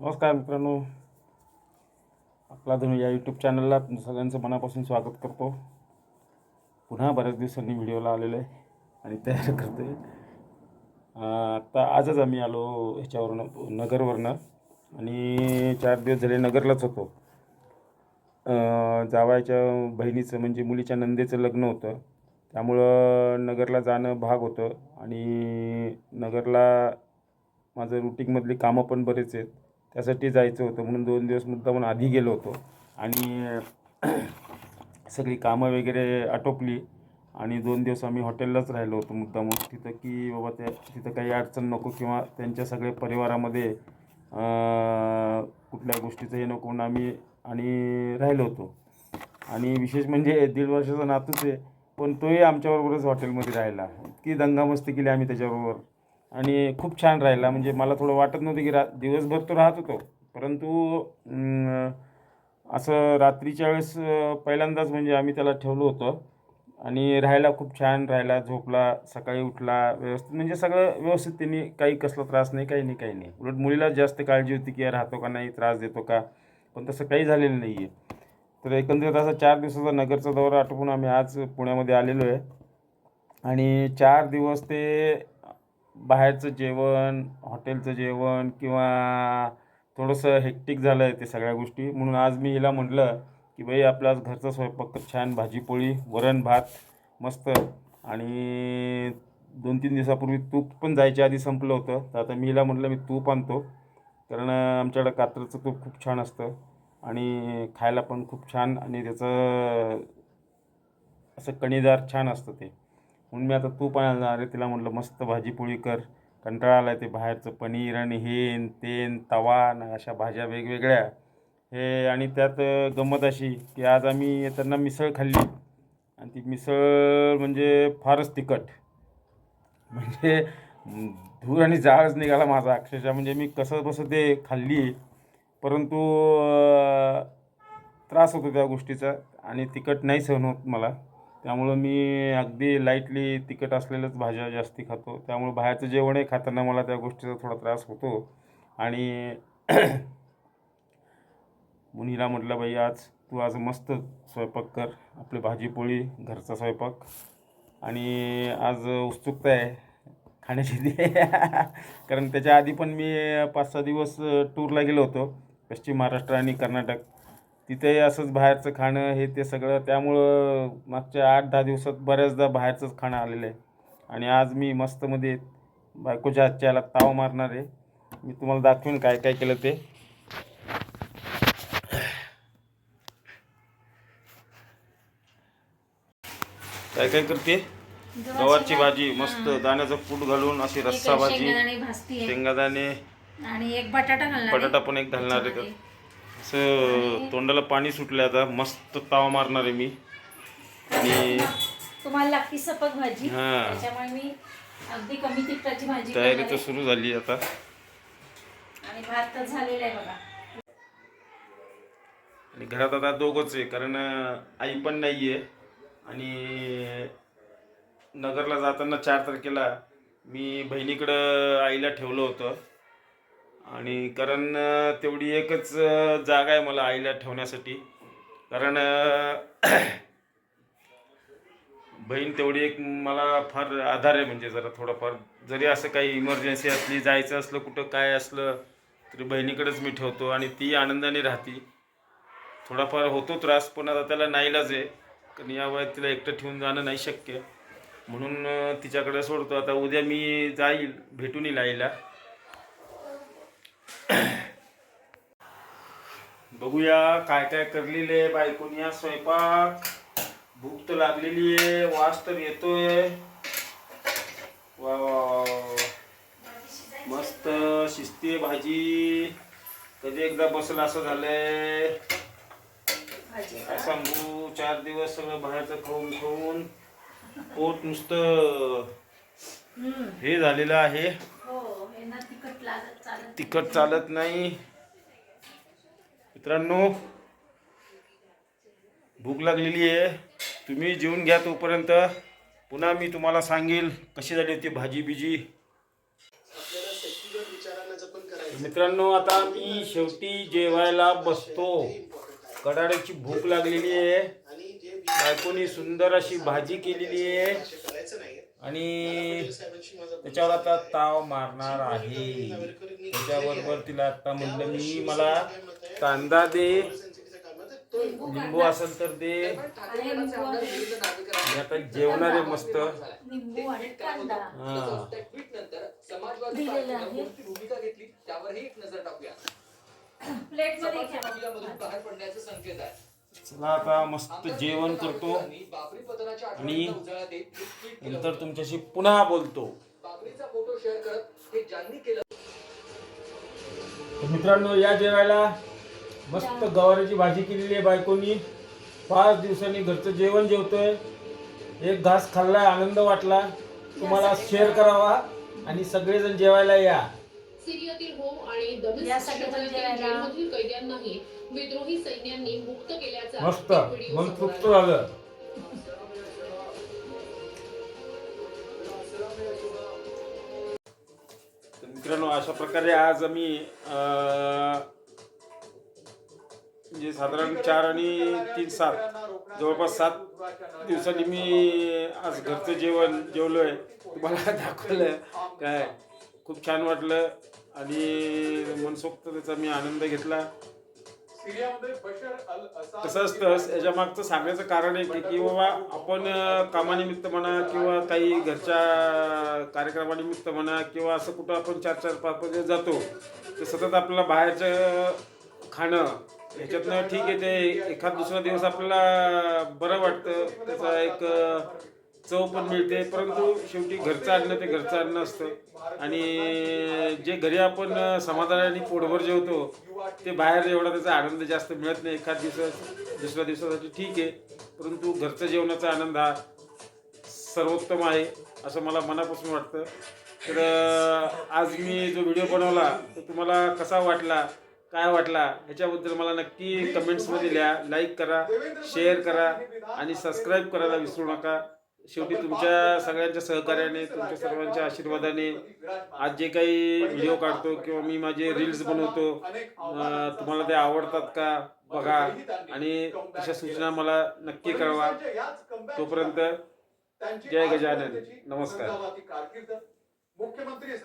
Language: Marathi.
नमस्कार मित्रांनो. आपला धनु या यूट्यूब चॅनलला सगळ्यांचं मनापासून स्वागत करतो. पुन्हा बऱ्याच दिवसांनी व्हिडिओला आलेलो आहे आणि तयार करतो आहे आत्ता आजच आम्ही आलो ह्याच्यावरनं नगरवरनं. आणि चार दिवस झाले नगरलाच होतो. जावायच्या बहिणीचं म्हणजे मुलीच्या नंदेचं लग्न होतं. त्यामुळं नगरला जाणं भाग होतं. आणि नगरला माझं रुटीनमधली कामं पण बरेच आहेत. त्यासाठी जायचं होतं. म्हणून दोन दिवस मुद्दामून आधी गेलो होतो. आणि सगळी कामं वगैरे आटोपली. आणि दोन दिवस आम्ही हॉटेललाच राहिलो होतो मुद्दामून. तिथं की बाबा त्या तिथं काही अडचण नको किंवा त्यांच्या सगळ्या परिवारामध्ये कुठल्या गोष्टीचं हे नको म्हणून आम्ही आणि राहिलो होतो. आणि विशेष म्हणजे दीड वर्षाचा नातूच आहे. पण तोही आमच्याबरोबरच हॉटेलमध्ये राहिला. इतकी दंगामस्ती केली आम्ही त्याच्याबरोबर. आणि खूप छान राहिला. म्हणजे मला थोडं वाटत नव्हतं की रा दिवसभर तो राहत होतो. परंतु असं रात्रीच्या वेळेस पहिल्यांदाच म्हणजे आम्ही त्याला ठेवलं होतं. आणि राहायला खूप छान राहिला. झोपला सकाळी उठला व्यवस्थित. म्हणजे सगळं व्यवस्थित. त्यांनी काही कसला त्रास नाही काही नाही काही नाही. उलट मुलीला जास्त काळजी होती की राहतो का नाही? त्रास देतो का? पण तसं काही झालेलं नाही आहे तर एकंदरीत असा चार दिवसाचा नगरचा दौरा आटोपून आम्ही आज पुण्यामध्ये आलेलो आहे. आणि चार दिवस ते बाहेरचं जेवण हॉटेलचं जेवण किंवा थोडंसं हेक्टिक झालं आहे ते सगळ्या गोष्टी. म्हणून आज मी हिला म्हटलं की बाई आपला आज घरचा स्वयंपाक छान. भाजीपोळी वरण भात मस्त. आणि दोन तीन दिवसापूर्वी तूप पण जायच्या आधी संपलं होतं. तर आता मी हिला म्हटलं मी तूप आणतो. कारण आमच्याकडं कात्रचं तूप खूप छान असतं आणि खायला पण खूप छान आणि त्याचं असं कणीदार छान असतं ते. म्हणून मी आता तूप आणणार आहे. तिला म्हटलं मस्त भाजीपोळी कर. कंटाळा आला ते बाहेरचं पनीर आणि हेन तेन तवा न अशा भाज्या वेगवेगळ्या. हे आणि त्यात गंमत अशी की आज आम्ही येताना मिसळ खाल्ली. आणि ती मिसळ म्हणजे फारच तिखट. म्हणजे धूर आणि जाळच निघाला माझा अक्षरशः. म्हणजे मी कसं बसं ते खाल्ली. परंतु त्रास होतो त्या गोष्टीचा आणि तिखट नाही सहन होत मला. त्यामुळं मी अगदी लाईटली तिखट असलेल्याच भाज्या जास्ती खातो. त्यामुळं बाहेरचं जेवणही खाताना मला त्या गोष्टीचा थोडा त्रास होतो. आणि मुनीला म्हटलं बाई आज तू आज मस्त स्वयंपाक कर. आपली भाजी पोळी घरचा स्वयंपाक. आणि आज उत्सुकता आहे खाण्याची. कारण त्याच्या आधी पण मी पाच सहा दिवस टूरला गेलो होतो. पश्चिम महाराष्ट्र आणि कर्नाटक. तिथेही असंच बाहेरचं खाणं हे ते सगळं. त्यामुळं मागच्या आठ दहा दिवसात बऱ्याचदा बाहेरचंच खाणं आलेलं आहे. आणि आज मी मस्तमध्ये बायकोच्या हातच्या याला ताव मारणार आहे. मी तुम्हाला दाखवीन काय काय केलं ते. काय काय करते? गवारची भाजी. मस्त दाण्याचं कूट घालून अशी रस्सा भाजी शेंगदाणे आणि एक बटाटा. बटाटा पण एक घालणार आहे. असं तोंडाला पाणी सुटलं आता. मस्त तावा मारणार आहे मी. आणि तुम्हाला लागती सपक भाजी. हा. त्याच्यामुळे मी अगदी कमी तिखटाची भाजी तयारी करणार तर आहे. सुरू झाली आता. आणि भात तर झालेला आहे बघा. आणि घरात आता दोघंच आहे कारण अं, आई पण नाही आहे आणि नगरला जाताना चार तारखेला मी बहिणीकडं आईला ठेवलं होतं. आणि कारण तेवढी एकच जागा आहे मला आईला ठेवण्यासाठी. कारण बहीण तेवढी एक मला फार आधार आहे म्हणजे जरा थोडाफार. जरी असं काही इमर्जन्सी असली जायचं असलं कुठं काय असलं तरी बहिणीकडेच मी ठेवतो आणि ती आनंदाने राहते. थोडाफार होतो त्रास पण आता त्याला नाहीलाच आहे. कारण या वयात तिला एकटं ठेवून जाणं नाही शक्य. म्हणून तिच्याकडे सोडतो. आता उद्या मी जाईल भेटून येईल आईला. बघूया काय काय करलेले आहे बायकोनी या स्वयंपाक. भूक तर लागलेली आहे वास तर येतोय. वा वा. मस्त शिस्ती आहे भाजी. कधी एकदा बसल असं झालंय. काय सांगू? चार दिवस सगळं बाहेरचं खाऊन खाऊन पोट नुसतं. हे झालेलं आहे. हो तिखट चालत नाही. मित्रांनो भूक लागलेली आहे. तुम्ही जेवून घ्या तोपर्यंत. पुन्हा मी तुम्हाला सांगेल कशी झाली होती भाजी बिजी. मित्रांनो आता मी शेवटी जेवायला बसतो. कडाड्याची भूक लागलेली आहे. बायकोनी सुंदर अशी भाजी केलेली आहे. आणि त्याच्यावर आता ताव मारणार आहे. त्याच्याबरोबर तिला आता म्हणलं मी मला कांदा दे लिंबू असेल तर दे. आता जेवणार आहे मस्त. लिंबू आणि कांदा. दिलेलं आहे. भूमिका घेतली त्यावरही एक नजर टाकूया प्लेटमध्ये समाजमधून घ्या. बाहेर पडण्याचे संकेत आहे चला आता मस्त जेवण करतो. आणि. नंतर तुमच्याशी पुन्हा बोलतो. बाबरीचा फोटो शेअर करत हे ज्यांनी केलं तर मित्रांनो या जेवायला मस्त गवारीची भाजी केलेली आहे बायकोनी. पाच दिवसांनी घरचं जेवण जेवतोय. एक घास खाल्लाय आनंद वाटला. तुम्हाला शेअर करावा आणि सगळेजण जेवायला या. सिरियातील होम आणि कैद्यांनाही विद्रोही सैन्यांनी मुक्त केल्याचा मस्त. एक व्हिडिओ मन समोर तृप्त आला. झालं. तर मित्रांनो अशा प्रकारे आज आम्ही अं, म्हणजे साधारण चार आणि तीन सात जवळपास सात दिवसांनी मी आज घरचं जेवण जेवलोय. तुम्हाला दाखवलं काय? खूप छान वाटलं आणि मनसोक्त त्याचा मी आनंद घेतला. कसं असतं याच्या मागचं सांगायचं कारण आहे की की बाबा आपण कामानिमित्त म्हणा किंवा काही घरच्या कार्यक्रमानिमित्त म्हणा किंवा असं कुठं आपण चार चार पाच पाच दिवस जातो तर सतत आपल्याला बाहेरचं खाणं ह्याच्यातनं ठीक आहे ते एखाद दुसरा दिवस आपल्याला बरं वाटतं त्याचा एक चव पण मिळते. परंतु शेवटी घरचं अन्न ते घरचं अन्न असतं. आणि जे घरी आपण समाधानाने पोटभर जेवतो ते बाहेर एवढा त्याचा आनंद जास्त मिळत नाही. एखाद दिवस दुसऱ्या दिवसासाठी ठीक आहे. परंतु घरचं जेवणाचा आनंद हा सर्वोत्तम आहे असं मला मनापासून वाटतं. तर आज मी जो व्हिडिओ बनवला तो तुम्हाला कसा वाटला? काय वाटला ह्याच्याबद्दल मला नक्की कमेंट्समध्ये लिहा. लाईक करा शेअर करा आणि सबस्क्राईब करायला विसरू नका. शेवटी तुमच्या सगळ्यांच्या सहकार्याने तुमच्या सर्वांच्या आशीर्वादाने आज जे काही व्हिडिओ काढतो किंवा मी माझे रील्स बनवतो तुम्हाला ते आवडतात का बघा आणि तशा सूचना मला नक्की कळवा. तोपर्यंत जय गजानन. नमस्कार. मुख्यमंत्री